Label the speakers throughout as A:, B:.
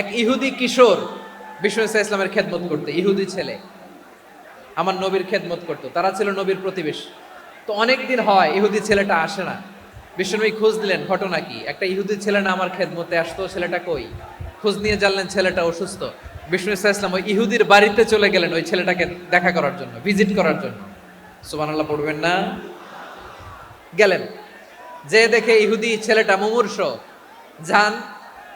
A: এক ইহুদি কিশোর ইসা ইসলামের খেদমত করতে, ইহুদি ছেলে। আমার নবীর খেদমত করতো, তারা ছিল নবীর প্রতিবেশী। তো অনেক দিন হয় ইহুদি ছেলেটা আসে না। বিষ্ণুনবী খোঁজ দিলেন, ঘটনা কি? একটা ইহুদি ছেলে না আমার খেদমতে আসতো, ছেলেটা কই? খোঁজ নিয়ে জানলেন ছেলেটা অসুস্থ। বিষ্ণু ইসা ইসলাম ওই ইহুদির বাড়িতে চলে গেলেন ওই ছেলেটাকে দেখা করার জন্য, ভিজিট করার জন্য। সুবহানাল্লাহ, পড়বেন না? গেলেন। যে দেখে ইহুদি ছেলেটা মুমূর্ষ, যান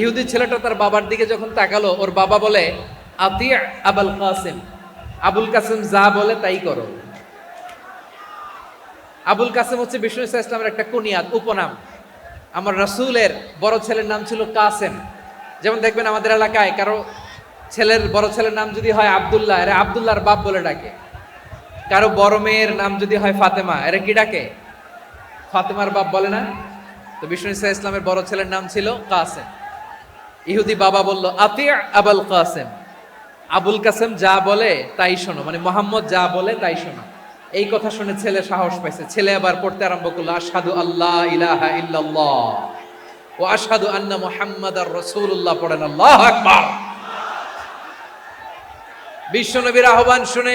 A: ইহুদি ছেলেটা তার বাবার দিকে যখন তাকালো, ওর বাবা বলে, আতি আবুল কাসিম। আবুল কাসিম যা বলে তাই করো। আবুল কাসিম হচ্ছে বিষ্ণু ইসা ইসলামের একটা কুনিয়াত উপনাম। আমার রাসূলের বড় ছেলের নাম ছিল কাসেম। যেমন দেখবেন আমাদের এলাকায় কারও ছেলের বড় ছেলের নাম যদি হয় আবদুল্লাহ, এরা আবদুল্লাহর বাপ বলে ডাকে। কারও বড় মেয়ের নাম যদি হয় ফাতেমা, এরা কি ডাকে? ফাতেমার বাপ বলে না? তো বিষ্ণু ইসা ইসলামের বড় ছেলের নাম ছিল কাসেম। ইহুদি বাবা বলল, আতি আবুল কাসেম। আবুল কাসেম যা বলে তাই শোনো মানে মোহাম্মদ যা বলে তাই শোনো। এই কথা শুনে ছেলে সাহস পাইছে। ছেলে আবার পড়তে আরম্ভ করল আসাদু আল্লাহ ইলাহা ইল্লাল্লাহ ও আশহাদু আন্না মুহাম্মাদার রাসূলুল্লাহ। পড়েন, আল্লাহু বিশ্বনবীর আহ্বান শুনে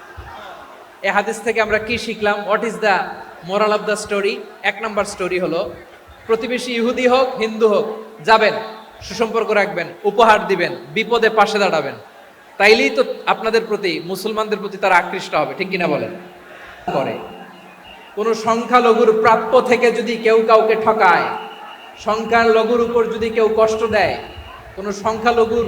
A: এ হাদিস থেকে আমরা কি শিখলাম? What is the moral of the story এক নম্বর স্টোরি হলো, প্রতিবেশী ইহুদি হোক, হিন্দু হোক, যাবেন, সুসম্পর্ক রাখবেন, উপহার দিবেন, বিপদে পাশে দাঁড়াবেন। তাইলেই তো আপনাদের প্রতি, মুসলমানদের প্রতি তারা আকৃষ্ট হবে, ঠিক কিনা বলেন? করে কোন সংখ্যালঘুর প্রাপ্য থেকে যদি কেউ কাউকে ঠকায় সংখ্যালঘুর উপর যদি কেউ কষ্ট দেয়, কোন সংখ্যালঘুর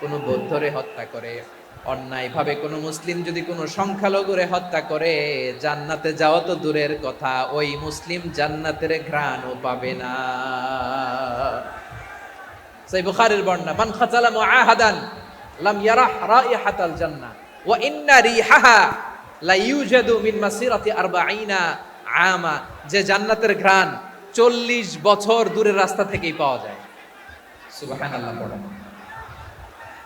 A: কোনো বৌদ্ধরে হত্যা করে, অন্যায়ভাবে কোনো মুসলিম যদি কোনো সংখ্যালঘুরে হত্যা করে, জান্নাতে যাওয়া তো দূরের কথা, ওই মুসলিম জান্নাতের ঘ্রাণও পাবে না। সেই বুখারীর বর্ণনা, মান খাচালা মুআহাদান লাম ইয়ারাহ রাইহাতাল জান্নাহ, ওয়া ইন্না রিহাহা লা ইউজাদু মিন মাসিরাতি আরবাঈনা আমা যে জান্নাতের ঘ্রাণ চল্লিশ বছর দূরের রাস্তা থেকেই পাওয়া যায়। সুবহানাল্লাহ পড়েন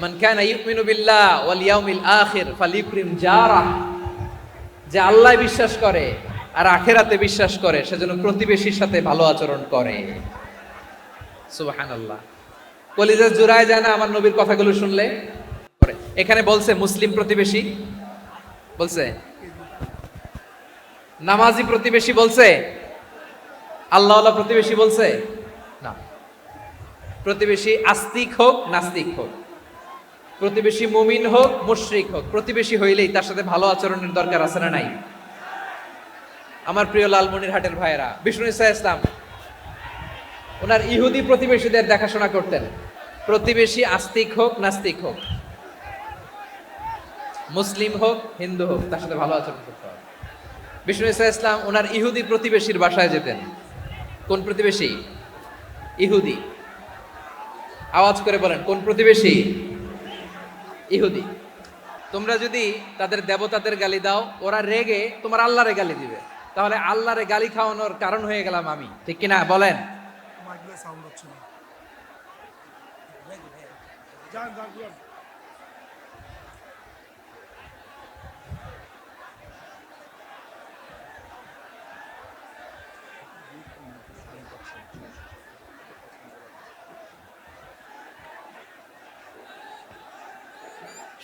A: মান কানা ইউমিনু বিল্লাহ ওয়াল ইয়াউমিল আখির ফালিউকরিম জারা যে আল্লাহ বিশ্বাস করে আর আখেরাতে বিশ্বাস করে, সেজন্য প্রতিবেশীর সাথে ভালো আচরণ করে। সুবহানাল্লাহ। কলিজা জুড়ায় যায় না আমার নবীর কথাগুলো শুনলে। এখানে বলছে মুসলিম প্রতিবেশী। বলছে, নামাজি প্রতিবেশী বলছে আল্লাহ প্রতিবেশী বলছে? না। প্রতিবেশী আস্তিক হোক, নাস্তিক হোক। প্রতিবেশী মুমিন হোক, মুশরিক হোক, প্রতিবেশী হইলেই তার সাথে ভালো আচরণের দরকার আছে না নাই? আমার প্রিয় লালমনির হাটের ভাইয়েরা, বিষ্ণু ইসা ইসলাম, ওনার ইহুদি প্রতিবেশীদের দেখাশোনা করতেন। প্রতিবেশী আস্তিক হোক, নাস্তিক হোক, মুসলিম হোক, হিন্দু হোক, তার সাথে ভালো আচরণ করতে হবে। বিষ্ণু ইসা ইসলাম ওনার ইহুদি প্রতিবেশীর বাসায় যেতেন। কোন প্রতিবেশী? ইহুদি। আওয়াজ করে বলেন, কোন প্রতিবেশী? ইহুদি। তোমরা যদি তাদের দেবতাদের গালি দাও, ওরা রেগে তোমার আল্লাহরে গালি দিবে। তাহলে আল্লাহরে গালি খাওয়ানোর কারণ হয়ে গেলাম আমি। ঠিক কিনা? বলেন।
B: সাউন্ড হচ্ছে না।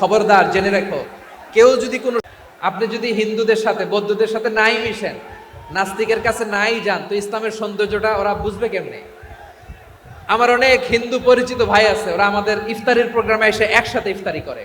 A: খবরদার, জেনে রাখো, কেউ যদি কোনো আপনি যদি হিন্দুদের সাথে, বৌদ্ধদের সাথে নাই মিশেন, নাস্তিকের কাছে নাই যান, তো ইসলামের সৌন্দর্যটা ওরা বুঝবে কেমনে? আমার অনেক হিন্দু পরিচিত ভাই আছে, ওরা আমাদের ইফতারির প্রোগ্রামে এসে একসাথে ইফতারি করে।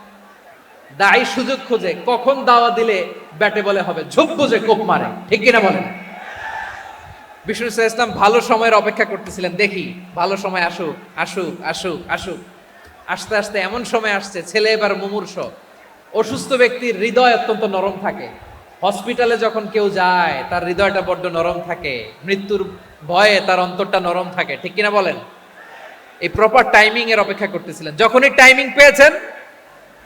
A: দায়ী সুযোগ খোঁজে কখন দাওয়া দিলে ব্যাটে বলে হবে, ঝোপ বুঝে কোপ মারে। ঠিক কিনা বলেন? বিষ্ণু ইসা ইসলাম ভালো সময়ের অপেক্ষা করতেছিলেন, দেখি, ভালো সময় আসুক আসুক আসুক আসুক। আস্তে আস্তে এমন সময় আসছে, ছেলে এবার মুমূর্ষ। অসুস্থ ব্যক্তির হৃদয় অত্যন্ত নরম থাকে। হসপিটালে যখন কেউ যায়, তার হৃদয়টা বড্ড নরম থাকে। মৃত্যুর ভয়ে তার অন্তরটা নরম থাকে। ঠিক কিনা বলেন? এই প্রপার টাইমিং এর অপেক্ষা করতেছিলেন। যখনই টাইমিং পেয়েছেন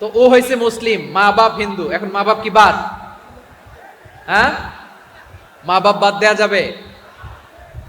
A: তো ও হয়েছে মুসলিম মা বাপ হিন্দু, এখন মা বাপ কি বাদ? হ্যাঁ? মা বাপ বাদ দেয়া যাবে।